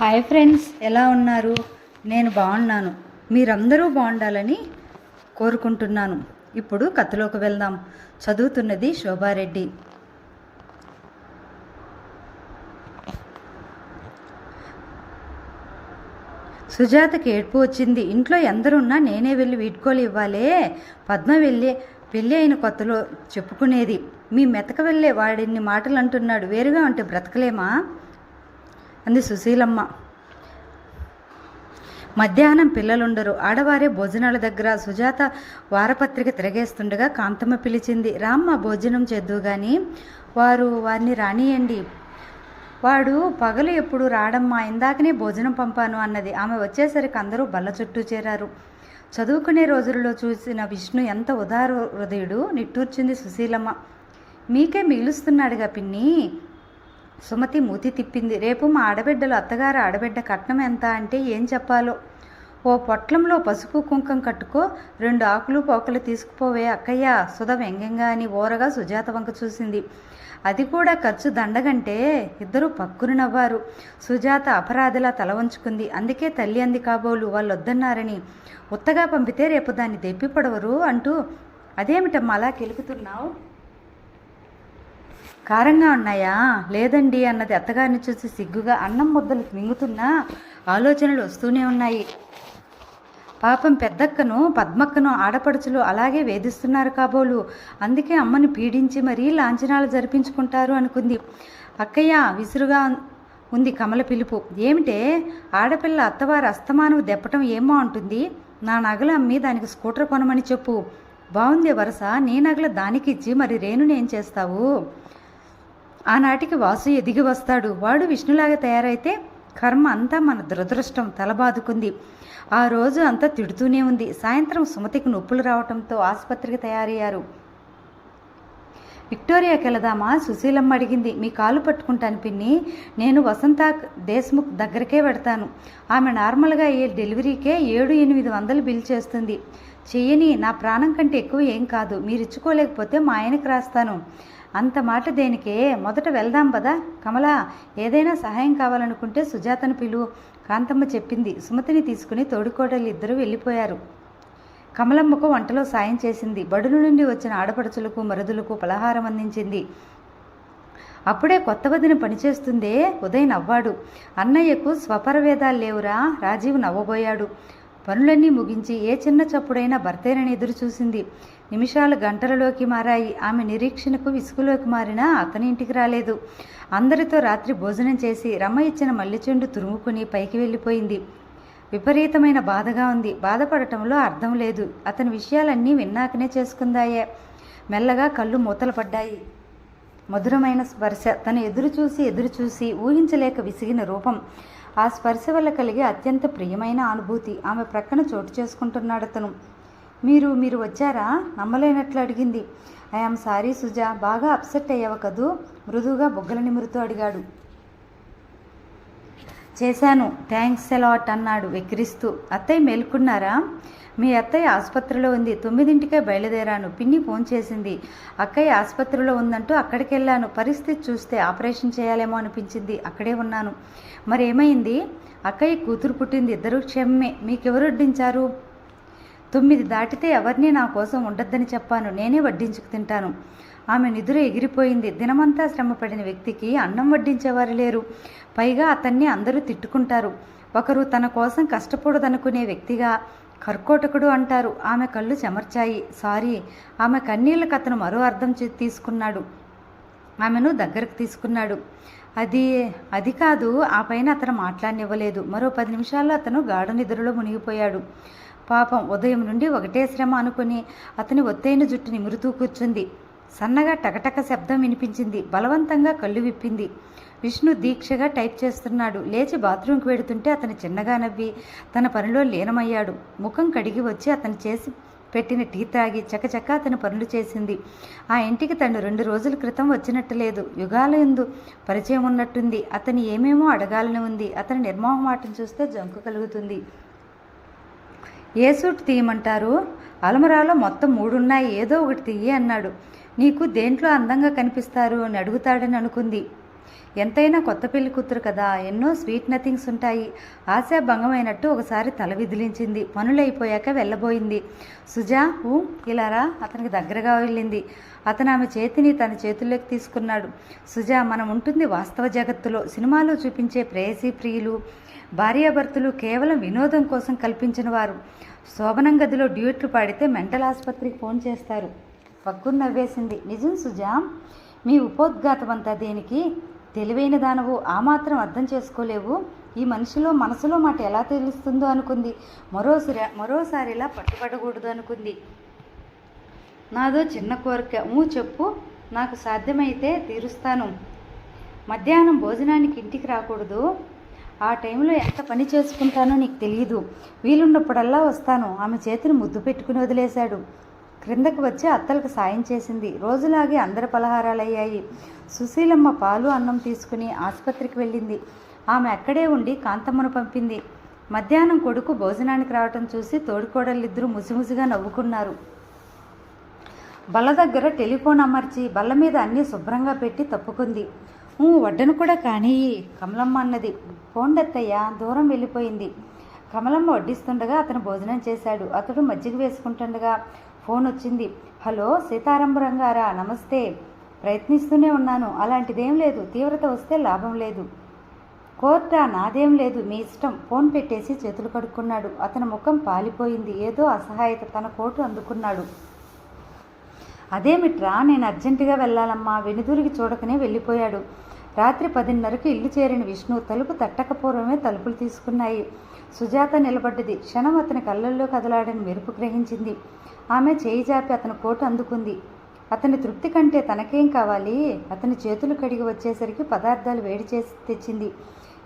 Hi friends. ఎలా ఉన్నారు? నేను బాగున్నాను. మీరందరూ బాగుండాలని కోరుకుంటున్నాను. ఇప్పుడు కథలోకి వెళ్దాం. చదువుతున్నది శోభారెడ్డి. సుజాతకి ఏడ్పు వచ్చింది. ఇంట్లో ఎందరున్నా నేనే వెళ్ళి వీడ్కోలు ఇవ్వాలే. పద్మ వెళ్ళి పెళ్ళి అయిన కొత్తలో చెప్పుకునేది. మీ మెతక వెళ్ళే వాడిన్ని మాటలు అంటున్నాడు వేరుగా ఉంటే బ్రతకలేమా? అంది సుశీలమ్మ. మధ్యాహ్నం పిల్లలుండరు. ఆడవారే భోజనాల దగ్గర సుజాత వారపత్రిక తిరగేస్తుండగా కాంతమ్మ పిలిచింది రామ్మ భోజనం చేద్దు గాని. వారు వారిని రానియండి. వాడు పగలు ఎప్పుడు రాడమ్మా ఇందాకనే భోజనం పంపాను అన్నది. ఆమె వచ్చేసరికి అందరూ బల్ల చుట్టూ చేరారు. చదువుకునే రోజులలో చూసిన విష్ణు ఎంత ఉదార హృదయుడు నిట్టూర్చింది సుశీలమ్మ. మీకే మిగులుస్తున్నాడుగా పిన్ని. సుమతి మూతి తిప్పింది. రేపు మా ఆడబిడ్డలు అత్తగారు ఆడబిడ్డ కట్నం ఎంత అంటే ఏం చెప్పాలో? ఓ పొట్లంలో పసుపు కుంకం కట్టుకో రెండు ఆకులు పోకలు తీసుకుపోవే అక్కయ్య సుధ వ్యంగ్యంగా అని ఓరగా సుజాత వంక చూసింది. అది కూడా ఖర్చు దండగంటే ఇద్దరు పక్కున నవ్వారు. సుజాత అపరాధిలా తల వంచుకుంది. అందుకే తల్లి అంది కాబోలు వాళ్ళు వద్దన్నారని ఉత్తగా పంపితే రేపు దాన్ని దెప్పిపడవరు అంటూ అదేమిటమ్మా అలా కెలుకుతున్నావు? కారంగా ఉన్నాయా? లేదండి అన్నది అత్తగారిని చూసి సిగ్గుగా అన్నం ముద్దలు మింగుతున్నా ఆలోచనలు వస్తూనే ఉన్నాయి. పాపం పెద్దక్కను పద్మక్కను ఆడపడుచులు అలాగే వేధిస్తున్నారు కాబోలు. అందుకే అమ్మని పీడించి మరీ లాంఛనాలు జరిపించుకుంటారు అనుకుంది. అక్కయ్య విసురుగా ఉంది కమల పిలుపు. ఏమిటే? ఆడపిల్ల అత్తవారు అస్తమానం దెప్పటం ఏమో అంటుంది. నా నగలు అమ్మి దానికి స్కూటర్ కొనమని చెప్పు. బాగుంది వరస నీ నగల దానికిచ్చి మరి రేణుని ఏం చేస్తావు? ఆనాటికి వాసు ఎదిగి వస్తాడు. వాడు విష్ణులాగా తయారైతే కర్మ అంతా మన దురదృష్టం తలబాదుకుంది. ఆ రోజు అంతా తిడుతూనే ఉంది. సాయంత్రం సుమతికి నొప్పులు రావడంతో ఆసుపత్రికి తయారయ్యారు. విక్టోరియాకి వెళదామా? సుశీలమ్మ అడిగింది. మీ కాలు పట్టుకుంటాను పిన్ని. నేను వసంత దేశ్ముఖ్ దగ్గరకే పెడతాను ఆమె నార్మల్గా అయ్యే డెలివరీకే ఏడు ఎనిమిది వందలు బిల్ చేస్తుంది. చెయ్యని నా ప్రాణం కంటే ఎక్కువ ఏం కాదు. మీరు ఇచ్చుకోలేకపోతే మా ఆయనకి రాస్తాను. అంత మాట దేనికే? మొదట వెళ్దాం పదా. కమల ఏదైనా సహాయం కావాలనుకుంటే సుజాతను పిలువు. కాంతమ్మ చెప్పింది. సుమతిని తీసుకుని తోడుకోడలు ఇద్దరు వెళ్ళిపోయారు. కమలమ్మకు వంటలో సాయం చేసింది. బడుల నుండి వచ్చిన ఆడపడుచులకు మరుదులకు పలహారం అందించింది. అప్పుడే కొత్త వదిన పనిచేస్తుందే? ఉదయ్ నవ్వాడు. అన్నయ్యకు స్వపరవేదాలు లేవురా? రాజీవ్ నవ్వబోయాడు. పనులన్నీ ముగించి ఏ చిన్న చప్పుడైనా భర్తేనని ఎదురు చూసింది నిమిషాలు గంటలలోకి మారాయి. ఆమె నిరీక్షణకు విసుగులోకి మారినా అతని ఇంటికి రాలేదు. అందరితో రాత్రి భోజనం చేసి రమ్మ ఇచ్చిన మల్లెచెండు తురుముకుని పైకి వెళ్ళిపోయింది. విపరీతమైన బాధగా ఉంది. బాధపడటంలో అర్థం లేదు. అతని విషయాలన్నీ విన్నాకనే చేసుకుందాయే. మెల్లగా కళ్ళు మూతలు పడ్డాయి. మధురమైన స్పర్శ. తను ఎదురు చూసి ఎదురు చూసి ఊహించలేక విసిగిన రూపం. ఆ స్పర్శ వల్ల కలిగే అత్యంత ప్రియమైన అనుభూతి. ఆమె ప్రక్కన చోటు చేసుకుంటున్నాడు అతను మీరు మీరు వచ్చారా? నమ్మలేనట్లు అడిగింది. I am sorry Suja. బాగా అప్సెట్ అయ్యావు కదూ? మృదువుగా బొగ్గల నిమురుతూ అడిగాడు. చేశాను. థ్యాంక్స్ ఎలాట్ అన్నాడు వెక్కిరిస్తూ. అత్తయ్య మేల్కున్నారా? మీ అత్తయ్య ఆసుపత్రిలో ఉంది. తొమ్మిదింటికే బయలుదేరాను. పిన్ని ఫోన్ చేసింది. అక్కయ్య ఆసుపత్రిలో ఉందంటూ అక్కడికి వెళ్ళాను పరిస్థితి చూస్తే ఆపరేషన్ చేయాలేమో అనిపించింది. అక్కడే ఉన్నాను. మరి ఏమైంది అక్కయ్య కూతురు పుట్టింది. ఇద్దరు క్షమ్మే. మీకెవరు వడ్డించారు? తొమ్మిది దాటితే ఎవరినీ నా కోసం ఉండొద్దని చెప్పాను. నేనే వడ్డించుకు తింటాను. ఆమె నిద్ర ఎగిరిపోయింది. దినమంతా శ్రమపడిన వ్యక్తికి అన్నం వడ్డించేవారు లేరు. పైగా అతన్ని అందరూ తిట్టుకుంటారు. ఒకరు తన కోసం కష్టపడదనుకునే వ్యక్తిగా కర్కోటకుడు అంటారు. ఆమె కళ్ళు చెమర్చాయి. సారీ ఆమె కన్నీళ్ళకు అతను మరో అర్థం చే- తీసుకున్నాడు. ఆమెను దగ్గరకు తీసుకున్నాడు. అది అది కాదు ఆ పైన అతను మాట్లాడనివ్వలేదు. మరో పది నిమిషాల్లో అతను గాఢ నిద్రలో మునిగిపోయాడు. పాపం ఉదయం నుండి ఒకటే శ్రమ అనుకుని అతని ఒత్తైన జుట్టు నిమురుతూ కూర్చుంది. సన్నగా టకటక శబ్దం వినిపించింది. బలవంతంగా కళ్ళు విప్పింది. విష్ణు దీక్షగా టైప్ చేస్తున్నాడు. లేచి బాత్రూంకి వెడుతుంటే అతను చిన్నగా నవ్వి తన పనిలో లీనమయ్యాడు. ముఖం కడిగి వచ్చి అతను చేసి పెట్టిన టీ తాగి చకచక అతను పనులు చేసింది. ఆ ఇంటికి తను రెండు రోజుల క్రితం వచ్చినట్టు లేదు. యుగాల ఎందు పరిచయం ఉన్నట్టుంది. అతను ఏమేమో అడగాలని ఉంది. అతని నిర్మోహమాటం చూస్తే జంకు కలుగుతుంది. ఏ సూట్ తీయమంటారు? అలమరాలో మొత్తం మూడున్నాయి ఏదో ఒకటి తీయి అన్నాడు. నీకు దేంట్లో అందంగా కనిపిస్తారు అని అడుగుతాడని అనుకుంది. ఎంతైనా కొత్త పెళ్ళి కూతురు కదా ఎన్నో స్వీట్ నథింగ్స్ ఉంటాయి. ఆశాభంగమైనట్టు ఒకసారి తల విదిలించింది. పనులైపోయాక వెళ్ళబోయింది. సుజా ఊ ఇలారా అతనికి దగ్గరగా వెళ్ళింది. అతను ఆమె చేతిని తన చేతుల్లోకి తీసుకున్నాడు. సుజా మనం ఉంటుంది వాస్తవ జగత్తులో. సినిమాలో చూపించే ప్రేయసీ ప్రియులు భార్యాభర్తలు కేవలం వినోదం కోసం కల్పించిన వారు. శోభనం గదిలో డ్యూట్లు పాడితే మెంటల్ ఆసుపత్రికి ఫోన్ చేస్తారు. పక్కున నవ్వేసింది. నిజం సుజా? మీ ఉపోద్ఘాతమంతా దేనికి? తెలివైన దానవు. ఆ మాత్రం అర్థం చేసుకోలేవు. ఈ మనిషిలో మనసులో మాట ఎలా తెలుస్తుందో అనుకుంది. మరోసారి మరోసారి ఇలా పట్టుబడకూడదు అనుకుంది. నాదో చిన్న కోరిక. ఊ చెప్పు. నాకు సాధ్యమైతే తీరుస్తాను. మధ్యాహ్నం భోజనానికి ఇంటికి రాకూడదు. ఆ టైంలో ఎంత పని చేసుకుంటానో నీకు తెలియదు వీలున్నప్పుడల్లా వస్తాను. ఆమె చేతిని ముద్దు పెట్టుకుని వదిలేశాడు. క్రిందకు వచ్చి అత్తలకు సాయం చేసింది. రోజులాగే అందరి పలహారాలయ్యాయి. సుశీలమ్మ పాలు అన్నం తీసుకుని ఆసుపత్రికి వెళ్ళింది. ఆమె అక్కడే ఉండి కాంతమ్మను పంపింది. మధ్యాహ్నం కొడుకు భోజనానికి రావటం చూసి తోడుకోడలిద్దరూ ముసిముసిగా నవ్వుకున్నారు. బల్ల దగ్గర టెలిఫోన్ అమర్చి బల్ల మీద అన్నీ శుభ్రంగా పెట్టి తప్పుకుంది. వడ్డను కూడా కానీ. కమలమ్మ అన్నది పోండత్తయ్య దూరం వెళ్ళిపోయింది. కమలమ్మ వడ్డిస్తుండగా అతను భోజనం చేశాడు. అతడు మజ్జిగ వేసుకుంటుండగా ఫోన్ వచ్చింది హలో సీతారాంబరంగారా నమస్తే. ప్రయత్నిస్తూనే ఉన్నాను. అలాంటిదేం లేదు. తీవ్రత వస్తే లాభం లేదు. కోర్టా? నాదేం లేదు. మీ ఇష్టం. ఫోన్ పెట్టేసి చేతులు కడుక్కున్నాడు. అతని ముఖం పాలిపోయింది. ఏదో అసహాయత తన కోటు అందుకున్నాడు. అదేమిట్రా నేను అర్జెంటుగా వెళ్ళాలమ్మా వెనుదూరికి చూడకనే వెళ్ళిపోయాడు. రాత్రి పదిన్నరకు ఇల్లు చేరిన విష్ణు తలుపు తట్టకపోవడమే తలుపులు తీసుకున్నాయి. సుజాత నిలబడ్డది. క్షణం అతని కళ్ళల్లో కదలాడని మెరుపు గ్రహించింది. ఆమె చేయి జాపి అతని కోటు అందుకుంది. అతని తృప్తి కంటే తనకేం కావాలి? అతని చేతులు కడిగి వచ్చేసరికి పదార్థాలు వేడి చేసి తెచ్చింది.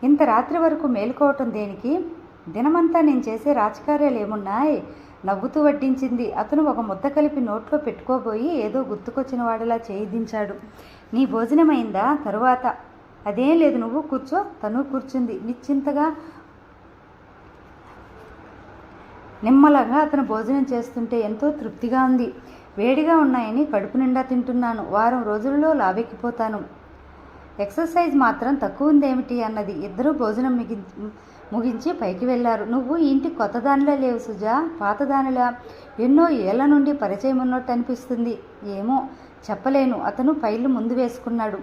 ఇంత రాత్రి వరకు మేలుకోవటం దేనికి? దినమంతా నేను చేసే రాజకార్యాలు ఏమున్నాయి? నవ్వుతూ వడ్డించింది. అతను ఒక ముద్ద కలిపి నోట్లో పెట్టుకోబోయి ఏదో గుర్తుకొచ్చిన వాడిలా చేయిదించాడు. నీ భోజనమైందా? తరువాత. అదేం లేదు నువ్వు కూర్చో. తను కూర్చుంది. నిశ్చింతగా నిమ్మలంగా అతను భోజనం చేస్తుంటే ఎంతో తృప్తిగా ఉంది. వేడిగా ఉన్నాయని కడుపు నిండా తింటున్నాను. వారం రోజుల్లో లావెక్కిపోతాను. ఎక్సర్సైజ్ మాత్రం తక్కువ ఉందేమిటి అన్నది. ఇద్దరూ భోజనం మిగి ముగించి పైకి వెళ్ళారు. నువ్వు ఇంటి కొత్తదానిలా లేవు సుజా. పాతదానిలా. ఎన్నో ఏళ్ళ నుండి పరిచయం ఉన్నట్టు అనిపిస్తుంది. ఏమో చెప్పలేను. అతను ఫైళ్ళు ముందు వేసుకున్నాడు.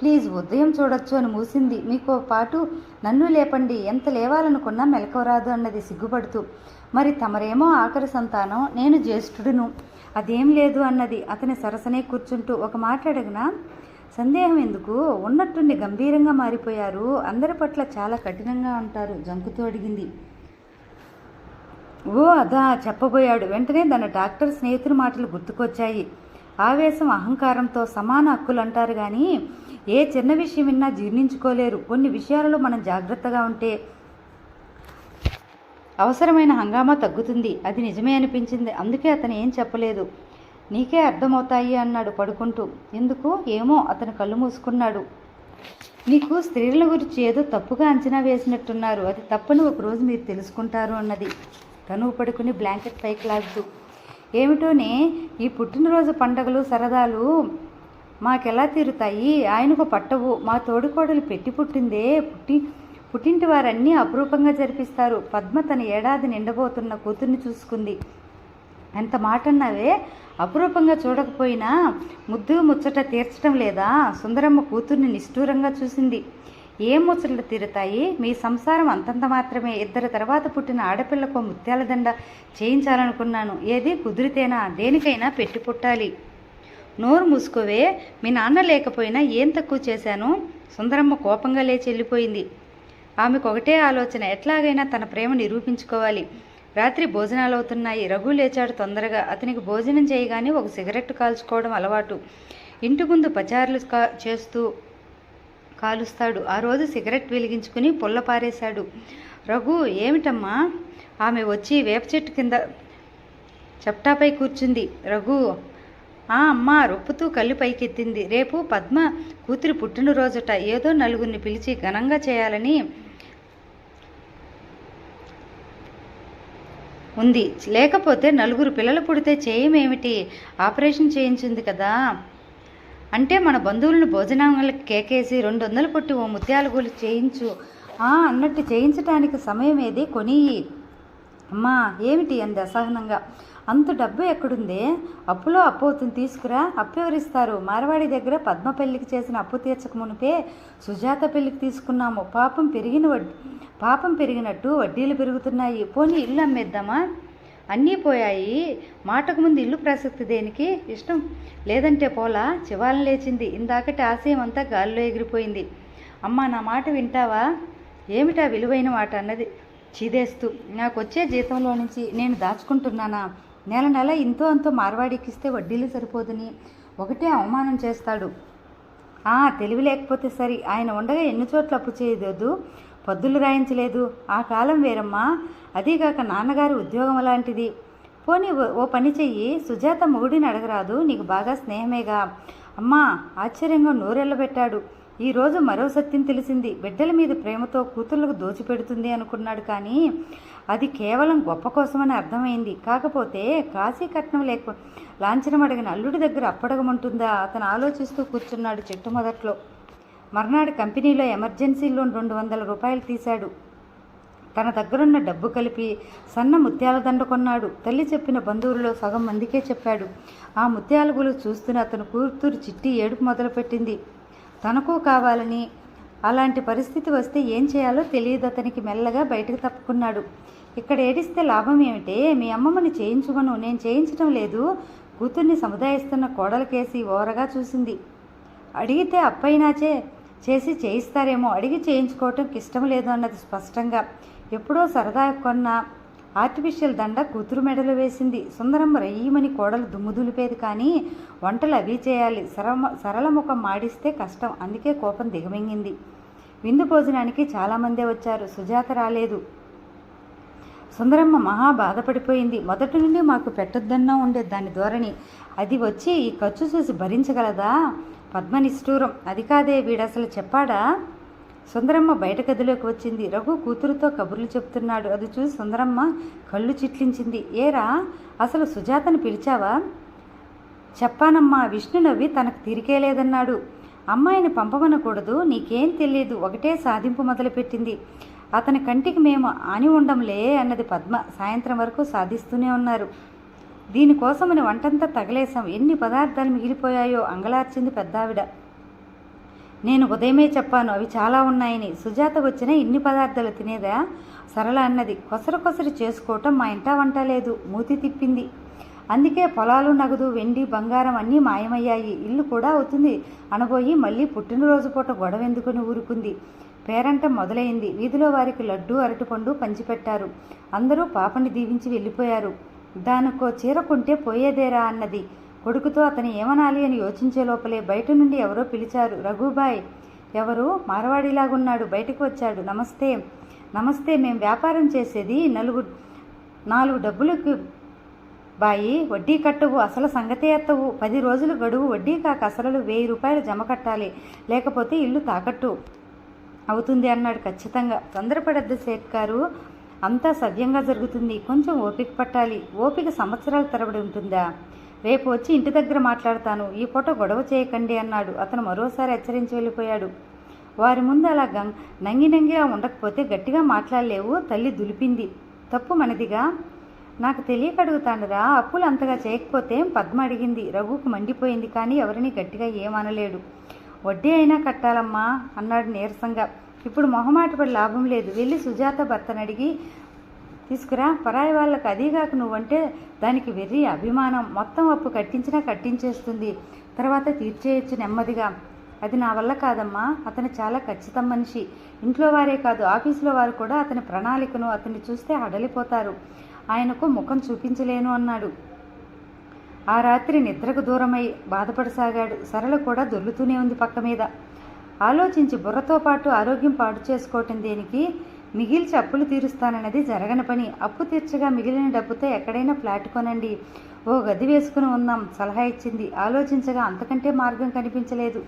ప్లీజ్ ఉదయం చూడొచ్చు అని మూసింది. మీకో పాటు నన్ను లేపండి. ఎంత లేవాలనుకున్నా మెలకవరాదు అన్నది సిగ్గుపడుతూ. మరి తమరేమో ఆఖరి సంతానం. నేను జ్యేష్ఠుడును. అదేం లేదు అన్నది అతని సరసనే కూర్చుంటూ. ఒక మాట్లాడగనా సందేహం ఎందుకు? ఉన్నట్టుండి గంభీరంగా మారిపోయారు. అందరి పట్ల చాలా కఠినంగా ఉంటారు జంకుతూ అడిగింది. ఓ అదా చెప్పబోయాడు. వెంటనే తన డాక్టర్ స్నేహితుడి మాటలు గుర్తుకొచ్చాయి. ఆవేశం అహంకారంతో సమాన హక్కులు అంటారు కానీ ఏ చిన్న విషయం విన్నా జీర్ణించుకోలేరు. కొన్ని విషయాలలో మనం జాగ్రత్తగా ఉంటే అవసరమైన హంగామా తగ్గుతుంది. అది నిజమే అనిపించింది. అందుకే అతను ఏం చెప్పలేదు. నీకే అర్థమవుతాయి అన్నాడు పడుకుంటూ. ఎందుకు? ఏమో అతను కళ్ళు మూసుకున్నాడు. నీకు స్త్రీల గురించి ఏదో తప్పుగా అంచనా వేసినట్టున్నారు. అది తప్పని ఒకరోజు మీరు తెలుసుకుంటారు అన్నది. తను పడుకుని బ్లాంకెట్ పైకి లాగుతూ. ఏమిటోనే ఈ పుట్టినరోజు పండగలు సరదాలు మాకెలా తీరుతాయి? ఆయనకు పట్టవు. మా తోడుకోడలు పెట్టి పుట్టిందే. పుట్టి పుట్టింటి వారన్నీ అపురూపంగా జరిపిస్తారు. పద్మ తన ఏడాది నిండబోతున్న కూతుర్ని చూసుకుంది. ఎంత మాట అన్నావే అపురూపంగా చూడకపోయినా ముద్దు ముచ్చట తీర్చడం లేదా? సుందరమ్మ కూతుర్ని నిష్ఠూరంగా చూసింది. ఏం ముచ్చట్లు తీరుతాయి? మీ సంసారం అంతంత మాత్రమే. ఇద్దరు తర్వాత పుట్టిన ఆడపిల్లకు ముత్యాల దండ చేయించాలనుకున్నాను. ఏది? కుదిరితేనా? దేనికైనా పెట్టి పుట్టాలి. నోరు మూసుకోవే. మీ నాన్న లేకపోయినా ఏం తక్కువ చేశాను? సుందరమ్మ కోపంగా లేచి వెళ్ళిపోయింది. ఆమెకు ఒకటే ఆలోచన. ఎట్లాగైనా తన ప్రేమ నిరూపించుకోవాలి. రాత్రి భోజనాలు అవుతున్నాయి రఘు లేచాడు తొందరగా. అతనికి భోజనం చేయగానే ఒక సిగరెట్ కాల్చుకోవడం అలవాటు. ఇంటి ముందు పచారులు కా చేస్తూ కాలుస్తాడు. ఆ రోజు సిగరెట్ వెలిగించుకుని పుల్ల పారేశాడు. రఘు ఏమిటమ్మా? ఆమె వచ్చి వేప చెట్టు కింద చప్టాపై కూర్చుంది. రఘు ఆ అమ్మ రొప్పుతూ కళ్ళు పైకెత్తింది. రేపు పద్మ కూతురి పుట్టినరోజుట. ఏదో నలుగురిని పిలిచి ఘనంగా చేయాలని ఉంది. లేకపోతే నలుగురు పిల్లలు పుడితే చేయమేమిటి? ఆపరేషన్ చేయించింది కదా. అంటే మన బంధువులను భోజనాలకు కేకేసి రెండు వందలు కొట్టి ఓ ముత్యాల గోలు చేయించు. ఆ అన్నట్టు చేయించటానికి సమయం ఏది కొనియి. అమ్మా ఏమిటి అంది అసహనంగా. అంత డబ్బు ఎక్కడుందే? అప్పులో అప్పు అవుతుంది తీసుకురా అప్పు ఎవరిస్తారు? మార్వాడి దగ్గర పద్మ పెళ్ళికి చేసిన అప్పు తీర్చక మునిపే సుజాత పెళ్ళికి తీసుకున్నాము. పాపం పెరిగిన వడ్డీ పాపం పెరిగినట్టు వడ్డీలు పెరుగుతున్నాయి. పోనీ ఇల్లు అమ్మేద్దామా? అన్నీ పోయాయి. మాటకు ముందు ఇల్లు ప్రసక్తి దేనికి? ఇష్టం లేదంటే పోలా? చివాలని లేచింది. ఇందాకటి ఆశయం అంతా గాల్లో ఎగిరిపోయింది. అమ్మా నా మాట వింటావా? ఏమిటా విలువైన మాట అన్నది చీదేస్తూ. నాకు వచ్చే జీతంలో నుంచి నేను దాచుకుంటున్నానా? నెల నెల ఇంతో అంతో మార్వాడికిస్తే వడ్డీలు సరిపోదని. ఒకటే అవమానం చేస్తాడు. ఆ తెలివి లేకపోతే సరి. ఆయన ఉండగా ఎన్ని చోట్ల అప్పు చేయదు పద్దులు రాయించలేదు. ఆ కాలం వేరమ్మా. అదీగాక నాన్నగారి ఉద్యోగం అలాంటిది. పోనీ ఓ- ఓ పని చెయ్యి. సుజాత మొగుడిని అడగరాదు. నీకు బాగా స్నేహమేగా. అమ్మా ఆశ్చర్యంగా నోరెళ్ళబెట్టాడు. ఈరోజు మరో సత్యం తెలిసింది. బిడ్డల మీద ప్రేమతో కూతుర్లకు దోచిపెడుతుంది అనుకున్నాడు కానీ అది కేవలం గొప్ప కోసమని అర్థమైంది. కాకపోతే కాశీ కట్నం లేక లాంఛనం అడిగిన అల్లుడి దగ్గర అప్పడగమంటుందా? అతను ఆలోచిస్తూ కూర్చున్నాడు చెట్టు మొదట్లో. మర్నాడు కంపెనీలో ఎమర్జెన్సీ లోన్ రెండు వందల రూపాయలు తీశాడు. తన దగ్గరున్న డబ్బు కలిపి సన్న ముత్యాల దండ కొన్నాడు. తల్లి చెప్పిన బంధువుల్లో సగం మందికే చెప్పాడు. ఆ ముత్యాల గులు చూస్తున్న అతను కూతురు చిట్టి ఏడుపు మొదలుపెట్టింది. తనకు కావాలని అలాంటి పరిస్థితి వస్తే ఏం చేయాలో తెలియదు అతనికి మెల్లగా బయటకు తప్పుకున్నాడు. ఇక్కడ ఏడిస్తే లాభం ఏమిటే? మీ అమ్మమ్మని చేయించుమను నేను చేయించడం లేదు. కూతుర్ని సముదాయిస్తున్న కోడలకేసి ఓరగా చూసింది. అడిగితే అప్పైనాచే చేసి చేయిస్తారేమో అడిగి చేయించుకోవటం ఇష్టం లేదు అన్నది స్పష్టంగా. ఎప్పుడో సరదా కొన్న ఆర్టిఫిషియల్ దండ కూతురు మెడలు వేసింది. సుందరమ్మ రయ్యమని కోడలు దుమ్ము దులిపేది కానీ వంటలు అవి చేయాలి. సరమ సరళ ముఖం మాడిస్తే కష్టం. అందుకే కోపం దిగమింగింది. విందు భోజనానికి చాలామందే వచ్చారు. సుజాత రాలేదు. సుందరమ్మ మహా బాధపడిపోయింది. మొదటి నుండి మాకు పెట్టొద్దన్నా ఉండే దాని ధోరణి. అది వచ్చి ఈ ఖర్చు చూసి భరించగలదా? పద్మ నిష్ఠూరం అది కాదే వీడసలు చెప్పాడా? సుందరమ్మ బయట గదిలోకి వచ్చింది. రఘు కూతురుతో కబుర్లు చెప్తున్నాడు. అది చూసి సుందరమ్మ కళ్ళు చిట్లించింది. ఏరా అసలు సుజాతను పిలిచావా? చెప్పానమ్మా విష్ణు నవ్వి తనకు తీరికే లేదన్నాడు అమ్మాయిని పంపమనకూడదు నీకేం తెలియదు ఒకటే సాధింపు మొదలుపెట్టింది. అతని కంటికి మేము ఆని ఉండంలే అన్నది పద్మ సాయంత్రం వరకు సాధిస్తూనే ఉన్నారు. దీనికోసమని వంటంతా తగలేశాం. ఎన్ని పదార్థాలు మిగిలిపోయాయో అంగలార్చింది పెద్దావిడ. నేను ఉదయమే చెప్పాను అవి చాలా ఉన్నాయని. సుజాత వచ్చిన ఇన్ని పదార్థాలు తినేదా? సరళ అన్నది. కొసరు కొసరు చేసుకోవటం మా ఇంట వంట లేదు మూతి తిప్పింది. అందుకే పొలాలు నగదు వెండి బంగారం అన్నీ మాయమయ్యాయి. ఇల్లు కూడా అవుతుంది. అనబోయి మళ్ళీ పుట్టినరోజు పూట గొడవ ఎందుకుని ఊరుకుంది. పేరంటం మొదలైంది. వీధిలో వారికి లడ్డు అరటిపండు పంచిపెట్టారు. అందరూ పాపని దీవించి వెళ్ళిపోయారు. దానికో చీర కొంటే పోయేదేరా అన్నది. కొడుకుతో అతను ఏమనాలి అని యోచించే లోపలే బయట నుండి ఎవరో పిలిచారు. రఘుబాయ్ ఎవరు? మారవాడిలాగున్నాడు బయటకు వచ్చాడు. నమస్తే నమస్తే మేము వ్యాపారం చేసేది నలుగు నాలుగు డబ్బులకు బాయి వడ్డీ కట్టవు అసలు సంగతే ఎత్తవు. పది రోజులు గడువు వడ్డీ కాక అసలు వెయ్యి రూపాయలు జమ కట్టాలి. లేకపోతే ఇల్లు తాకట్టు అవుతుంది అన్నాడు ఖచ్చితంగా. తొందరపడద్దు సేట్ గారు అంతా సవ్యంగా జరుగుతుంది. కొంచెం ఓపిక పట్టాలి. ఓపిక సంవత్సరాల తరబడి ఉంటుందా? రేపు వచ్చి ఇంటి దగ్గర మాట్లాడతాను. ఈ పూట గొడవ చేయకండి అన్నాడు. అతను మరోసారి హెచ్చరించి వెళ్ళిపోయాడు. వారి ముందు అలా గం నంగి నంగిగా ఉండకపోతే గట్టిగా మాట్లాడలేవు. తల్లి దులిపింది. తప్పు మనదిగా? నాకు తెలియక అడుగుతానురా అప్పులు అంతగా చేయకపోతే పద్మ అడిగింది. రఘుకు మండిపోయింది కానీ ఎవరిని గట్టిగా ఏమనలేడు. వడ్డీ అయినా కట్టాలమ్మా అన్నాడు నీరసంగా. ఇప్పుడు మొహమాటపడి లాభం లేదు. వెళ్ళి సుజాత భర్తను అడిగి తీసుకురా. పరాయి వాళ్ళకు అదీగాక నువ్వంటే దానికి వెర్రి అభిమానం. మొత్తం అప్పు కట్టించినా కట్టించేస్తుంది. తర్వాత తీర్చేయచ్చు నెమ్మదిగా. అది నా వల్ల కాదమ్మా. అతను చాలా ఖచ్చితం మనిషి. ఇంట్లో వారే కాదు ఆఫీసులో వారు కూడా అతని ప్రణాళికను అతన్ని చూస్తే హడలిపోతారు. ఆయనకు ముఖం చూపించలేను అన్నాడు. ఆ రాత్రి నిద్రకు దూరమై బాధపడసాగాడు. సరళ కూడా దొర్లుతూనే ఉంది పక్క మీద. ఆలోచించి బుర్రతో పాటు ఆరోగ్యం పాడు చేసుకోవటం దేనికి? మిగిల్చి అప్పులు తీరుస్తానన్నది జరగని పని. అప్పు తీర్చగా మిగిలిన డబ్బుతో ఎక్కడైనా ఫ్లాట్ కొనండి. ఓ గది వేసుకుని ఉందాం సలహా ఇచ్చింది. ఆలోచించగా అంతకంటే మార్గం కనిపించలేదు.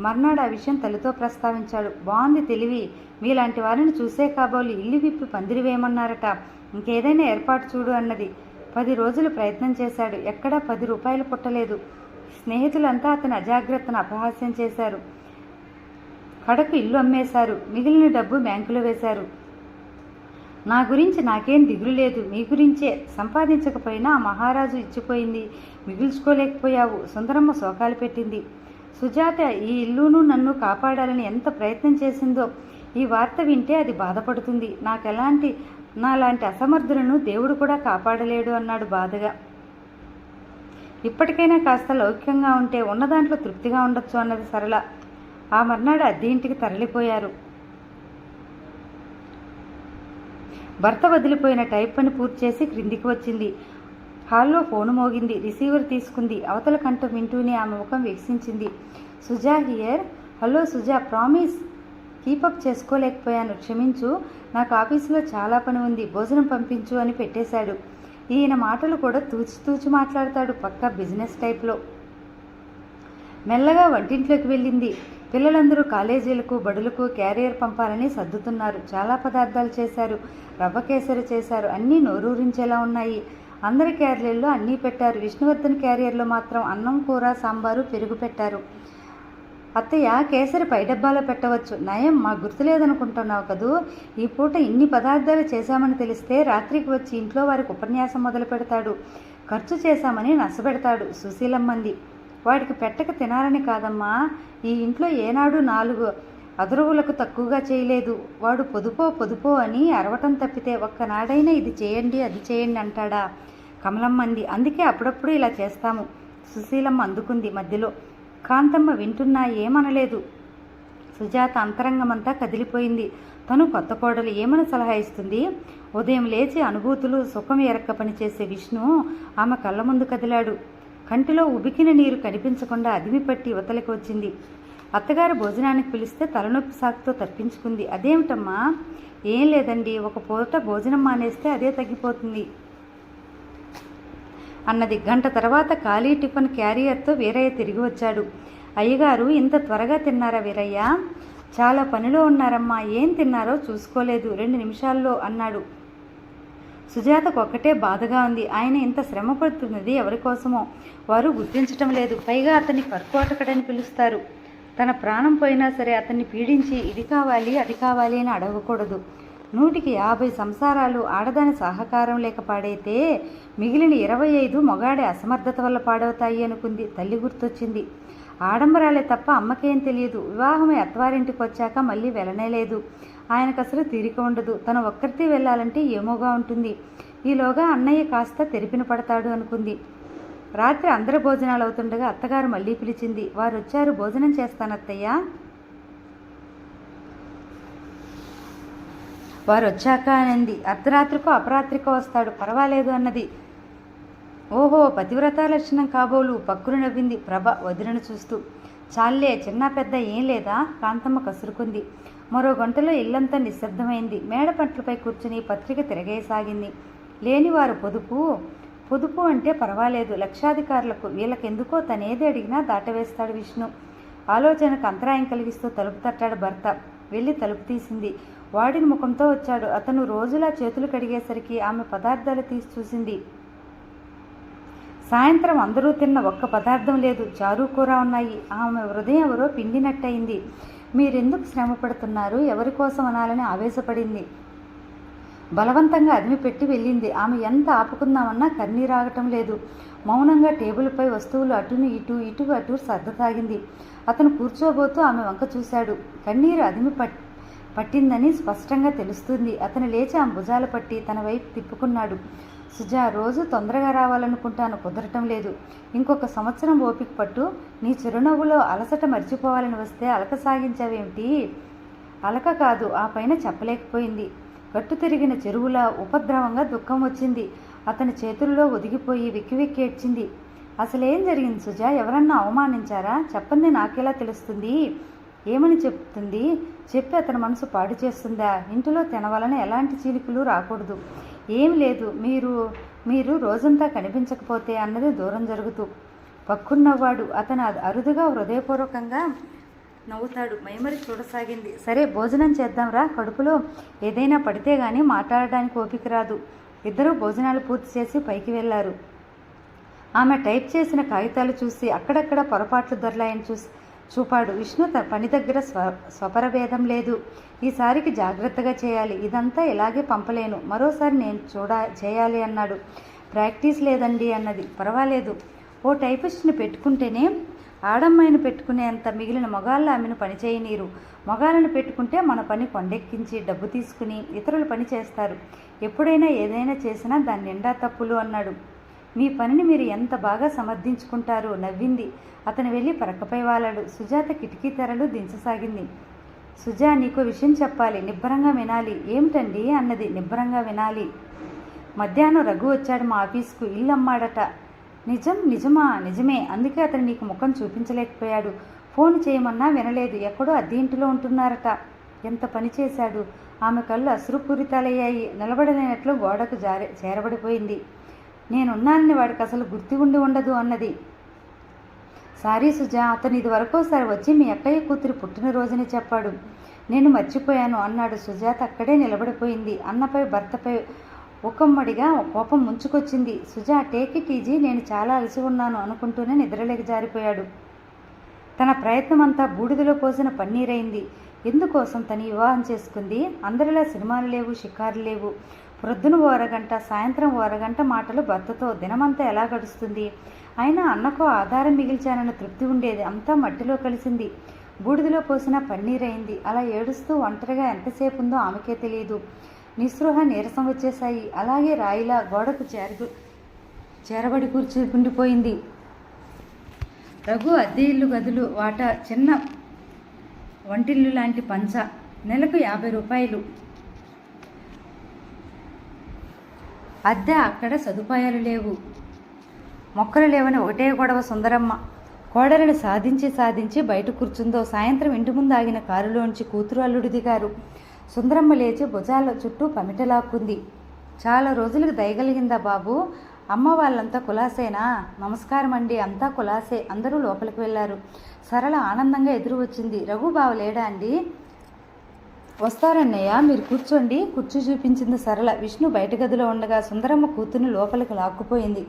మర్నాడు ఆ విషయం తల్లితో ప్రస్తావించాడు. బాగుంది తెలివి. మీలాంటి వారిని చూసే కాబోలు ఇల్లు విప్పి పందిరి వేయమన్నారట. ఇంకేదైనా ఏర్పాటు చూడు అన్నది. పది రోజులు ప్రయత్నం చేశాడు. ఎక్కడా పది రూపాయలు పుట్టలేదు. స్నేహితులంతా అతని అజాగ్రత్తను అపహాస్యం చేశారు. కడకు ఇల్లు అమ్మేశారు. మిగిలిన డబ్బు బ్యాంకులో వేశారు. నా గురించి నాకేం దిగులు లేదు. నీ గురించే. సంపాదించకపోయినా మహారాజు ఇచ్చిపోయింది. మిగుల్చుకోలేకపోయావు. సుందరమ్మ శోకాలు పెట్టింది. సుజాత ఈ ఇల్లును నన్ను కాపాడాలని ఎంత ప్రయత్నం చేసిందో ఈ వార్త వింటే అది బాధపడుతుంది. నాకెలాంటి నాలాంటి అసమర్థులను దేవుడు కూడా కాపాడలేడు అన్నాడు బాధగా. ఇప్పటికైనా కాస్త లౌకికంగా ఉంటే ఉన్న దాంట్లో తృప్తిగా ఉండొచ్చు అన్నది సరళ. ఆ మర్నాడు అద్దె ఇంటికి తరలిపోయారు. భర్త వదిలిపోయిన టైప్ పని పూర్తి చేసి క్రిందికి వచ్చింది. హాల్లో ఫోను మోగింది. రిసీవర్ తీసుకుంది. అవతల కంట వింటూనే ఆమె ముఖం వికసించింది Suja here. Hello Suja promise. Keep up చేసుకోలేకపోయాను. క్షమించు. నాకు ఆఫీసులో చాలా పని ఉంది. భోజనం పంపించు అని పెట్టేశాడు. ఈయన మాటలు కూడా తూచి తూచి మాట్లాడతాడు. పక్క బిజినెస్ టైప్లో. మెల్లగా వంటింట్లోకి వెళ్ళింది. పిల్లలందరూ కాలేజీలకు బడులకు క్యారియర్ పంపాలని సర్దుతున్నారు. చాలా పదార్థాలు చేశారు. రవ్వ కేసరి చేశారు. అన్నీ నోరూరించేలా ఉన్నాయి. అందరి క్యారియర్లో అన్నీ పెట్టారు. విష్ణువర్ధన్ క్యారియర్లో మాత్రం అన్నం కూర సాంబారు పెరుగు పెట్టారు. అత్తయ్య కేసరి పై డబ్బాలో పెట్టవచ్చు. నయం మా గుర్తులేదనుకుంటున్నావు కదూ? ఈ పూట ఇన్ని పదార్థాలు చేశామని తెలిస్తే రాత్రికి వచ్చి ఇంట్లో వారికి ఉపన్యాసం మొదలు పెడతాడు ఖర్చు చేశామని నచ్చబెడతాడు సుశీలమ్మంది. వాడికి పెట్టక తినాలని కాదమ్మా. ఈ ఇంట్లో ఏనాడు నాలుగు అదురువులకు తక్కువగా చేయలేదు. వాడు పొదుపో పొదుపో అని అరవటం తప్పితే ఒక్కనాడైనా ఇది చేయండి అది చేయండి అంటాడా? కమలమ్మంది అందుకే అప్పుడప్పుడు ఇలా చేస్తాము. సుశీలమ్మ అందుకుంది మధ్యలో. కాంతమ్మ వింటున్నా ఏమనలేదు. సుజాత అంతరంగమంతా కదిలిపోయింది. తను కొత్త కోడలు ఏమని సలహా ఇస్తుంది? ఉదయం లేచి అనుభూతులు సుఖం ఎరక్క పనిచేసే విష్ణు ఆమె కళ్ళ ముందు కదిలాడు. కంటిలో ఉబికిన నీరు కనిపించకుండా అదిమి పట్టి వచ్చింది. అత్తగారు భోజనానికి పిలిస్తే తలనొప్పి సాకుతో తప్పించుకుంది. అదేమిటమ్మా? ఏం లేదండి. ఒక పూట భోజనం మానేస్తే అదే తగ్గిపోతుంది. అన్నది. గంట తర్వాత ఖాళీ టిఫిన్ క్యారియర్తో వీరయ్య తిరిగి వచ్చాడు. అయ్యగారు ఇంత త్వరగా తిన్నారా వీరయ్య? చాలా పనిలో ఉన్నారమ్మా. ఏం తిన్నారో చూసుకోలేదు. రెండు నిమిషాల్లో అన్నాడు. సుజాతకు ఒక్కటే బాధగా ఉంది. ఆయన ఇంత శ్రమ పడుతున్నది ఎవరి కోసమో? వారు గుర్తించటం లేదు. పైగా అతన్ని కర్కోటకడని పిలుస్తారు. తన ప్రాణం పోయినా సరే అతన్ని పీడించి ఇది కావాలి అది కావాలి అని అడగకూడదు. నూటికి యాభై సంసారాలు ఆడదాని సహకారం లేక పాడైతే మిగిలిన ఇరవై ఐదు మొగాడి అసమర్థత వల్ల పాడవుతాయి అనుకుంది. తల్లి గుర్తొచ్చింది. ఆడంబరాలే తప్ప అమ్మకేం తెలియదు. వివాహమై అత్వారింటికి వచ్చాక మళ్ళీ వెళ్ళనేలేదు ఆయనకు అసలు తీరిక ఉండదు. తను ఒక్కరితే వెళ్ళాలంటే ఏమోగా ఉంటుంది. ఈలోగా అన్నయ్య కాస్త తెరిపిన పడతాడు అనుకుంది. రాత్రి అందరి భోజనాలు అవుతుండగా అత్తగారు మళ్ళీ పిలిచింది. వారు వచ్చారు భోజనం చేస్తానత్తయ్య. వారు వచ్చాక అనంది. అర్ధరాత్రికో అపరాత్రికో వస్తాడు. పర్వాలేదు అన్నది. ఓహో పతివ్రత లక్షణం కాబోలు పక్కులు నవ్వింది ప్రభ వదిలను చూస్తూ. చాలే చిన్న పెద్ద ఏం లేదా? కాంతమ్మ కసురుకుంది. మరో గంటలో ఇల్లంతా నిశ్శబ్దమైంది. మేడపట్లపై కూర్చుని పత్రిక తిరగేసాగింది. లేనివారు పొదుపు పొదుపు అంటే పర్వాలేదు. లక్షాధికారులకు వీళ్ళకెందుకో తనేది అడిగినా దాటవేస్తాడు విష్ణు. ఆలోచనకు అంతరాయం కలిగిస్తూ తలుపు తట్టాడు భర్త. వెళ్ళి తలుపు తీసింది. వాడిని ముఖంతో వచ్చాడు. అతను రోజులా చేతులు కడిగేసరికి ఆమె పదార్థాలు తీసి చూసింది. సాయంత్రం అందరూ తిన్న ఒక్క పదార్థం లేదు. చారు కూర ఉన్నాయి. ఆమె హృదయం ఎవరో పిండినట్టయింది. మీరెందుకు శ్రమ పడుతున్నారు? ఎవరి కోసం అనాలని ఆవేశపడింది? బలవంతంగా అదిమి పెట్టి వెళ్ళింది. ఆమె ఎంత ఆపుకుందామన్నా కన్నీరాగటం లేదు. మౌనంగా టేబుల్పై వస్తువులు అటును ఇటు ఇటు అటు సర్దతాగింది అతను కూర్చోబోతూ ఆమె వంక చూశాడు. కన్నీరు అదిమి పట్ పట్టిందని స్పష్టంగా తెలుస్తుంది. అతను లేచి ఆమె భుజాలు పట్టి తన వైపు తిప్పుకున్నాడు. సుజా రోజు తొందరగా రావాలనుకుంటాను. కుదరటం లేదు. ఇంకొక సంవత్సరం ఓపిక పట్టు. నీ చిరునవ్వులో అలసట మర్చిపోవాలని వస్తే అలక సాగించావేమిటి? అలక కాదు ఆ పైన చెప్పలేకపోయింది. గట్టు తిరిగిన చెరువులా ఉపద్రవంగా దుఃఖం వచ్చింది. అతని చేతుల్లో ఒదిగిపోయి వెక్కి వెక్కి అసలేం జరిగింది సుజా? ఎవరన్నా అవమానించారా? చెప్పండి నాకెలా తెలుస్తుంది? ఏమని చెప్తుంది? చెప్పి అతని మనసు పాడు చేస్తుందా? ఇంటిలో తినవలన ఎలాంటి చీలికలు రాకూడదు. ఏం లేదు మీరు మీరు రోజంతా కనిపించకపోతే అన్నది దూరం జరుగుతూ. పక్కున్నవాడు అతను అరుదుగా హృదయపూర్వకంగా నవ్వుతాడు. మైమరి చూడసాగింది. సరే భోజనం చేద్దాంరా. కడుపులో ఏదైనా పడితే కానీ మాట్లాడడానికి ఓపిక రాదు. ఇద్దరూ భోజనాలు పూర్తి చేసి పైకి వెళ్ళారు. ఆమె టైప్ చేసిన కాగితాలు చూసి అక్కడక్కడ పొరపాట్లు దొరలాయని చూసి చూపాడు. విష్ణుత పని దగ్గర స్వ స్వపరభేదం లేదు. ఈసారికి జాగ్రత్తగా చేయాలి. ఇదంతా ఇలాగే పంపలేను. మరోసారి నేను చూడ చేయాలి అన్నాడు. ప్రాక్టీస్ లేదండి అన్నది. పర్వాలేదు. ఓ టైపిస్ట్ని పెట్టుకుంటేనే ఆడమ్మాయిని పెట్టుకునేంత మిగిలిన మగాళ్ళ ఆమెను పని చేయనీరు. మగాళ్ళని పెట్టుకుంటే మన పని కొండెక్కించి డబ్బు తీసుకుని ఇతరులు పని చేస్తారు. ఎప్పుడైనా ఏదైనా చేసినా దాని నిండా తప్పులు అన్నాడు. మీ పనిని మీరు ఎంత బాగా సమర్థించుకుంటారో నవ్వింది. అతను వెళ్ళి పరకపై వాలాడు. సుజాత కిటికీ తెరలు దించసాగింది. సుజా నీకు విషయం చెప్పాలి. నిబ్బరంగా వినాలి. ఏమిటండి? అన్నది. నిబ్బరంగా వినాలి. మధ్యాహ్నం రఘు వచ్చాడు మా ఆఫీస్కు. ఇల్లు అమ్మాడట నిజం నిజమా? నిజమే. అందుకే అతను నీకు ముఖం చూపించలేకపోయాడు. ఫోన్ చేయమన్నా వినలేదు. ఎక్కడో అద్దె ఇంటిలో ఉంటున్నారట. ఎంత పని చేశాడు? ఆమె కళ్ళు అశ్రుపూరితాలయ్యాయి నిలబడలేనట్లు గోడకు జారే చేరబడిపోయింది. నేనున్నానని వాడికి అసలు గుర్తు ఉండి ఉండదు అన్నది. సారీ సుజా అతను ఇది వరకోసారి వచ్చి మీ అక్కయ్య కూతురు పుట్టినరోజుని చెప్పాడు. నేను మర్చిపోయాను అన్నాడు సుజాత అక్కడే నిలబడిపోయింది. అన్నపై భర్తపై ఉకమ్మడిగా కోపం ముంచుకొచ్చింది. సుజా టేకి టీజీ నేను చాలా అలసి ఉన్నాను అనుకుంటూనే నిద్రలేకి జారిపోయాడు. తన ప్రయత్నం అంతా బూడిదలో పోసిన పన్నీరైంది. ఎందుకోసం తను వివాహం చేసుకుంది? అందరిలా సినిమాలు లేవు షికారులు లేవు. ప్రొద్దున ఓ అరగంట సాయంత్రం ఓ అరగంట మాటలు భర్తతో దినమంతా ఎలా గడుస్తుంది? అయినా అన్నకు ఆధారం మిగిల్చానన్న తృప్తి ఉండేది. అంతా మట్టిలో కలిసింది. బూడిదలో పోసిన పన్నీరైంది అలా ఏడుస్తూ ఒంటరిగా ఎంతసేపు ఉందో ఆమెకే తెలియదు నిస్పృహ నీరసం వచ్చేశాయి. అలాగే రాయిలా గోడకు చేరు చేరబడి కూర్చుకుండిపోయింది రఘు అద్దె ఇల్లు గదులు వాట చిన్న వంటిల్లు లాంటి పంచ. నెలకు యాభై రూపాయలు. అద్దె అక్కడ సదుపాయాలు లేవు. మొక్కలు లేవని ఒకటే గొడవ సుందరమ్మ. కోడలను సాధించి సాధించి బయట కూర్చుందో సాయంత్రం ఇంటి ముందు ఆగిన కారులోంచి కూతురు అల్లుడు దిగారు. సుందరమ్మ లేచి భుజాల చుట్టూ పమిటలాక్కుంది. చాలా రోజులకు దయగలిగిందా బాబు? అమ్మ వాళ్ళంతా కులాసేనా? నమస్కారం అండి అంతా కులాసే. అందరూ లోపలికి వెళ్ళారు. సరళ ఆనందంగా ఎదురు వచ్చింది రఘు బావ లేడా అండి? వస్తారన్నయ్య మీరు కూర్చోండి. కుర్చీ చూపించింది సరళ. విష్ణు బయట గదిలో ఉండగా సుందరమ్మ కూతుర్ని లోపలికి లాక్కుపోయింది.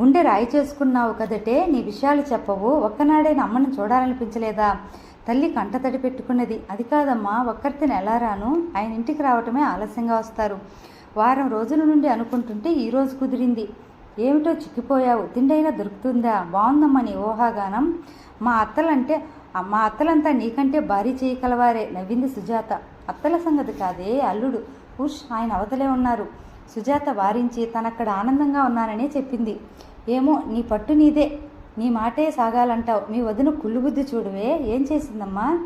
గుండె రాయి చేసుకున్నావు కదటే నీ విషయాలు చెప్పవు. ఒక్కనాడైన అమ్మని చూడాలనిపించలేదా? తల్లి కంటతడి పెట్టుకున్నది. అది కాదమ్మా ఒక్కరితిని ఎలా రాను? ఆయన ఇంటికి రావటమే ఆలస్యంగా వస్తారు. వారం రోజుల నుండి అనుకుంటుంటే ఈ రోజు కుదిరింది. ఏమిటో చిక్కిపోయావు. తిండైనా దొరుకుతుందా? బాగుందమ్మా నీ ఊహాగానం. మా అత్తలంటే మా అత్తలంతా నీకంటే భారీ చేయగలవారే నవ్వింది సుజాత. అత్తల సంగతి కాదే అల్లుడు. ఉష్ ఆయన అవతలే ఉన్నారు. సుజాత వారించి తనక్కడ ఆనందంగా ఉన్నాననే చెప్పింది. ఏమో నీ పట్టు నీదే. నీ మాటే సాగాలంటావు. మీ వదిన కుళ్ళుబుద్ధి చూడవే. ఏం చేసిందమ్మా?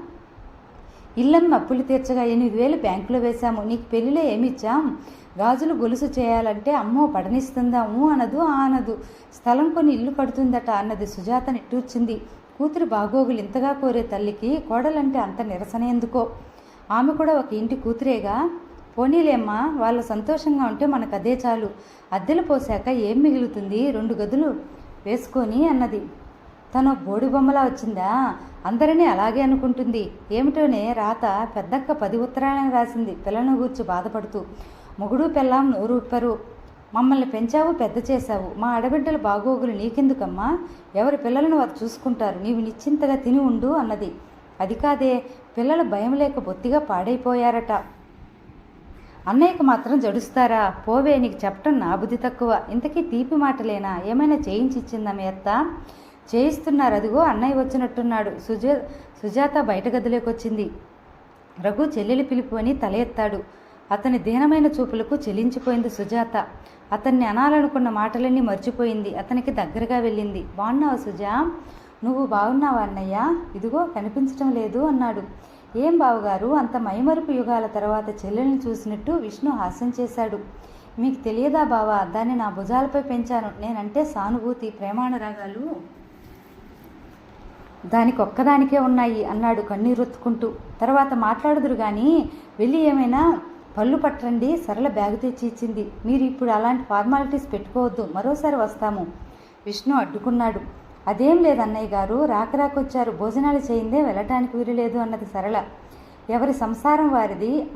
ఇల్లమ్మ అప్పులు తీర్చగా ఎనిమిది వేలు బ్యాంకులో వేశాము. నీకు పెళ్ళిలో ఏమిచ్చాం? గాజులు గొలుసు చేయాలంటే అమ్మో పడనిస్తుందా ఊ అనదు ఆ అనదు స్థలం కొని ఇల్లు కడుతుందట అన్నది సుజాత నిట్టూర్చింది. కూతురు బాగోగులు ఇంతగా కోరే తల్లికి కోడలంటే అంత నిరసన ఎందుకో? ఆమె కూడా ఒక ఇంటి కూతురేగా? పోనీలేమ్మా వాళ్ళు సంతోషంగా ఉంటే మనకు అదే చాలు. అద్దెలు పోసాక ఏం మిగులుతుంది? రెండు గదులు వేసుకొని అన్నది. తను బోడి బొమ్మలా వచ్చిందా? అందరినీ అలాగే అనుకుంటుంది. ఏమిటోనే రాత పెద్దక్క పది ఉత్తరాలను రాసింది. పిల్లను గూర్చి బాధపడుతూ మొగుడు పిల్లం నోరు ఉప్పరు మమ్మల్ని పెంచావు పెద్ద చేశావు. మా ఆడబిడ్డల బాగోగులు నీకెందుకమ్మా? ఎవరి పిల్లలను వారు చూసుకుంటారు. నీవు నిశ్చింతగా తిని ఉండు అన్నది. అది కాదే పిల్లలు భయం లేక బొత్తిగా పాడైపోయారట. అన్నయ్యకు మాత్రం జడుస్తారా? పోవే నీకు చెప్పటం నా బుద్ధి తక్కువ. ఇంతకీ తీపి మాటలేనా? ఏమైనా చేయించి ఇచ్చిందా మీ అత్త? చేయిస్తున్నారు అదిగో అన్నయ్య వచ్చినట్టున్నాడు. సుజా సుజాత బయట గదిలోకి వచ్చింది రఘు చెల్లెలి పిలుపు అని తల ఎత్తాడు. అతని దీనమైన చూపులకు చెలించిపోయింది సుజాత. అతన్ని అనాలనుకున్న మాటలన్నీ మర్చిపోయింది. అతనికి దగ్గరగా వెళ్ళింది. బాగున్నావా సుజా? నువ్వు బాగున్నావా అన్నయ్య? ఇదిగో కనిపించటం లేదు అన్నాడు. ఏం బావగారు? అంత మైమరుపు యుగాల తర్వాత చెల్లెల్ని చూసినట్టు విష్ణు హాస్యం చేశాడు. మీకు తెలియదా బావా? దాన్ని నా భుజాలపై పెంచాను. నేనంటే సానుభూతి ప్రేమానురాగాలు. దానికి ఒక్కదానికే ఉన్నాయి అన్నాడు కన్నీరొత్తుకుంటూ తర్వాత మాట్లాడుదురు కానీ వెళ్ళి ఏమైనా పళ్ళు పట్టండి సరళ బ్యాగు తెచ్చి ఇచ్చింది. మీరు ఇప్పుడు అలాంటి ఫార్మాలిటీస్ పెట్టుకోవద్దు. మరోసారి వస్తాము. విష్ణు అడ్డుకున్నాడు. అదేం లేదు అన్నయ్య గారు రాకరాకొచ్చారు భోజనాలు చేయిందే వెళ్ళటానికి వీలు లేదు అన్నది సరళ. ఎవరి సంసారం వారిది?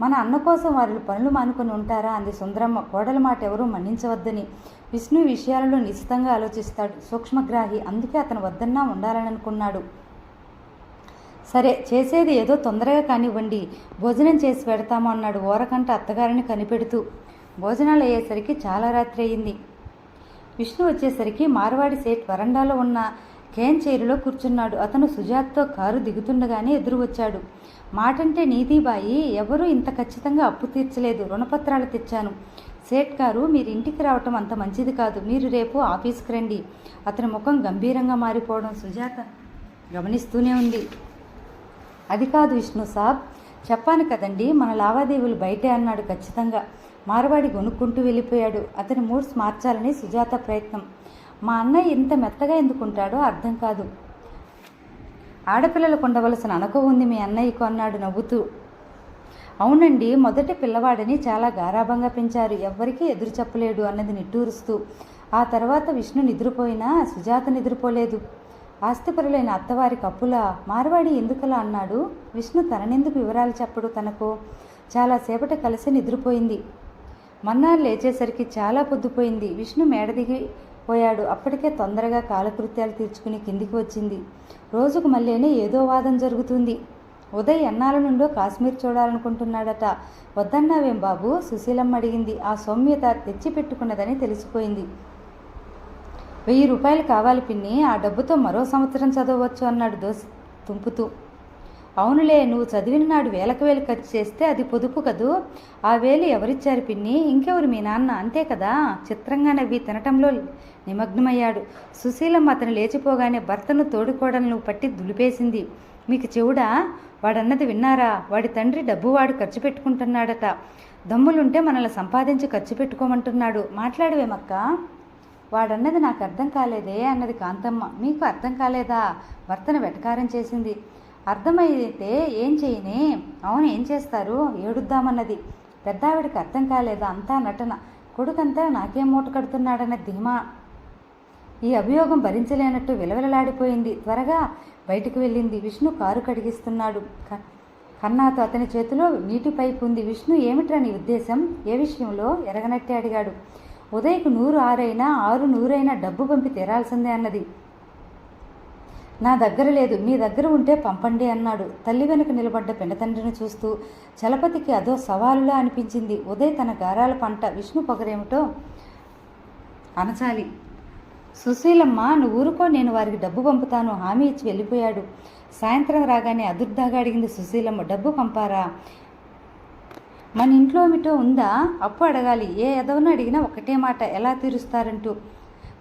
మన అన్న కోసం వారు పనులు మానుకొని ఉంటారా? అంది సుందరమ్మ. కోడల మాట ఎవరూ మన్నించవద్దని విష్ణు విషయాలలో నిశ్చితంగా ఆలోచిస్తాడు. సూక్ష్మగ్రాహి అందుకే అతను వద్దన్నా ఉండాలని అనుకున్నాడు సరే చేసేది ఏదో తొందరగా కానివ్వండి. భోజనం చేసి పెడతాము అన్నాడు ఓరకంట అత్తగారిని కనిపెడుతూ. భోజనాలు అయ్యేసరికి చాలా రాత్రి అయింది విష్ణు వచ్చేసరికి మార్వాడి సేట్ వరండాలో ఉన్న కేన్ చైరులో కూర్చున్నాడు. అతను సుజాత్తో కారు దిగుతుండగానే ఎదురు వచ్చాడు మాటంటే నీతిబాయి ఎవరూ ఇంత ఖచ్చితంగా అప్పు తీర్చలేదు. రుణపత్రాలు తెచ్చాను. సేట్ గారు మీరు ఇంటికి రావటం అంత మంచిది కాదు. మీరు రేపు ఆఫీస్కి రండి. అతని ముఖం గంభీరంగా మారిపోవడం సుజాత గమనిస్తూనే ఉంది. అది కాదు విష్ణు సాబ్. చెప్పాను కదండి మన లావాదేవీలు బయటే అన్నాడు ఖచ్చితంగా. మారవాడి గొనుక్కుంటూ వెళ్ళిపోయాడు. అతని మూడ్స్ మార్చాలని సుజాత ప్రయత్నం. మా అన్నయ్య ఇంత మెత్తగా ఎందుకుంటాడో అర్థం కాదు. ఆడపిల్లలకు ఉండవలసిన అనుకో ఉంది మీ అన్నయ్యకు అన్నాడు నవ్వుతూ. అవునండి మొదటి పిల్లవాడిని చాలా గారాభంగా పెంచారు. ఎవ్వరికీ ఎదురు చెప్పలేడు అన్నది నిట్టూరుస్తూ. ఆ తర్వాత విష్ణు నిద్రపోయినా సుజాత నిద్రపోలేదు. ఆస్తిపరులైన అత్తవారి కప్పుల మార్వాడి ఎందుకలా అన్నాడు? విష్ణు తననెందుకు వివరాలు చెప్పడు తనకు? చాలాసేపటి కలిసి నిద్రపోయింది. మన్నాడు లేచేసరికి చాలా పొద్దుపోయింది. విష్ణు మేడ దిగి పోయాడు. అప్పటికే తొందరగా కాలకృత్యాలు తీర్చుకుని కిందికి వచ్చింది. రోజుకు మళ్ళీనే ఏదో వాదం జరుగుతుంది. ఉదయ్ ఎన్నాళ్ళ నుండో కాశ్మీర్ చూడాలనుకుంటున్నాడట. వద్దన్నావేం బాబు? సుశీలమ్మ అడిగింది. ఆ సౌమ్యత తెచ్చిపెట్టుకున్నదని తెలిసిపోయింది. వెయ్యి రూపాయలు కావాలి పిన్ని. ఆ డబ్బుతో మరో సంవత్సరం చదవచ్చు అన్నాడు దోసి తుంపుతూ. అవునులే నువ్వు చదివిన నాడు వేలకు వేలు ఖర్చు చేస్తే అది పొదుపు కదూ? ఆ వేలు ఎవరిచ్చారు పిన్ని? ఇంకెవరు మీ నాన్న? అంతే కదా? చిత్రంగా నవ్వి తినటంలో నిమగ్నమయ్యాడు. సుశీలమ్మ అతను లేచిపోగానే భర్తను తోడుకోడలను పట్టి దులిపేసింది. మీకు చెవుడా? వాడన్నది విన్నారా? వాడి తండ్రి డబ్బు వాడు ఖర్చు పెట్టుకుంటున్నాడట. దమ్ములుంటే మనల్ని సంపాదించి ఖర్చు పెట్టుకోమంటున్నాడు. మాట్లాడవేమక్క వాడన్నది నాకు అర్థం కాలేదే అన్నది కాంతమ్మ. మీకు అర్థం కాలేదా? భర్తను వెటకారం చేసింది. అర్థమైతే ఏం చేయనే? అవును ఏం చేస్తారు? ఏడుద్దామన్నది. పెద్దావిడికి అర్థం కాలేదు అంతా నటన. కొడుకంతా నాకేం మూట కడుతున్నాడన్న ధీమా. ఈ అభియోగం భరించలేనట్టు విలవిలలాడిపోయింది. త్వరగా బయటికి వెళ్ళింది విష్ణు కారు కడిగిస్తున్నాడు. కన్నాతో అతని చేతిలో నీటి పైపు ఉంది. విష్ణు ఏమిట్రా నీ ఉద్దేశం? ఏ విషయంలో? ఎరగనట్టే అడిగాడు. ఉదయ్కు నూరు ఆరైనా ఆరు నూరైనా డబ్బు పంపి తీరాల్సిందే అన్నది. నా దగ్గర లేదు మీ దగ్గర ఉంటే పంపండి అన్నాడు. తల్లి వెనుక నిలబడ్డ పెండతండ్రిని చూస్తూ చలపతికి అదో సవాలులా అనిపించింది. ఉదయ్ తన గారాల పంట విష్ణు పొగరేమిటో? అనచాలి. సుశీలమ్మ నువ్వు ఊరుకో నేను వారికి డబ్బు పంపుతాను హామీ ఇచ్చి వెళ్ళిపోయాడు. సాయంత్రం రాగానే అదుర్దాగా అడిగింది సుశీలమ్మ డబ్బు పంపారా? మన ఇంట్లో మిటో ఉందా? అప్పు అడగాలి. ఏ ఎదవను అడిగినా ఒకటే మాట ఎలా తీరుస్తారంటూ.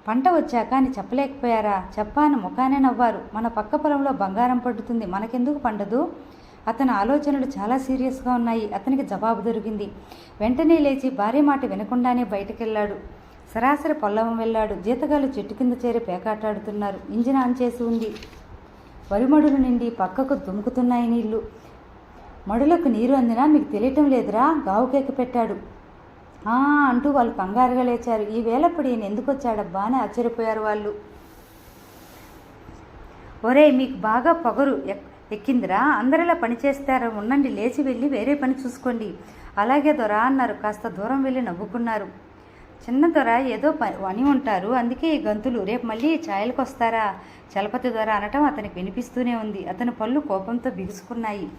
పంట వచ్చాక అని చెప్పలేకపోయారా? చెప్పాను ముఖానే నవ్వారు. మన పక్క పొలంలో బంగారం పడుతుంది మనకెందుకు పండదు? అతని ఆలోచనలు చాలా సీరియస్గా ఉన్నాయి. అతనికి జవాబు దొరికింది. వెంటనే లేచి భార్య మాట వినకుండానే బయటకెళ్ళాడు. సరాసరి పొలం వెళ్ళాడు. జీతగాలు చెట్టు కింద చేరి పేకాటాడుతున్నారు. ఇంజిన్ ఆన్ చేసి ఉంది. వరిమడులు నిండి పక్కకు దుముకుతున్నాయి నీళ్ళు. మడులకు నీరు అందినా మీకు తెలియటం లేదురా? గావుకేక పెట్టాడు. అంటూ వాళ్ళు కంగారుగా లేచారు. ఈ వేళప్పుడు ఈయన ఎందుకు వచ్చాడబ్బా? అని ఆశ్చర్యపోయారు వాళ్ళు. ఒరే మీకు బాగా పొగరు. ఎక్కిందిరా. అందరిలా పని చేస్తారా? ఉండండి లేచి వెళ్ళి వేరే పని చూసుకోండి. అలాగే దొర అన్నారు. కాస్త దూరం వెళ్ళి నవ్వుకున్నారు. చిన్న దొర ఏదో పని ఉంటారు. అందుకే ఈ గంతులు. రేపు మళ్ళీ ఛాయలకు వస్తారా? చలపతి దొర అనటం అతనికి వినిపిస్తూనే ఉంది. అతని పళ్ళు కోపంతో బిగుసుకున్నాయి.